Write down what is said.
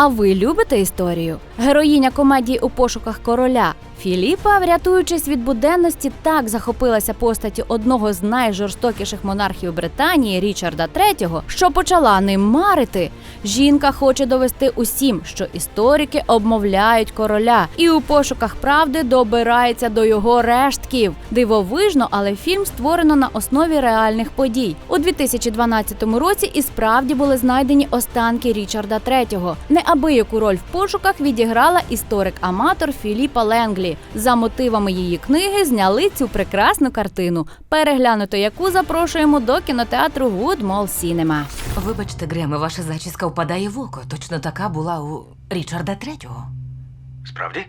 А ви любите історію? Героїня комедії у пошуках короля Філіпа, врятуючись від буденності, так захопилася постаті одного з найжорстокіших монархів Британії Річарда III, що почала ним марити. Жінка хоче довести усім, що історики обмовляють короля, і у пошуках правди добирається до його рештків. Дивовижно, але фільм створено на основі реальних подій. У 2012 році і справді були знайдені останки Річарда III. Неабияку роль в пошуках відіграла історик-аматор Філіпа Ленглі. За мотивами її книги зняли цю прекрасну картину, переглянути яку запрошуємо до кінотеатру Wood Mall Cinema. Вибачте, Греме, ваша зачіска впадає в око. Точно така була у Річарда Третього. Справді?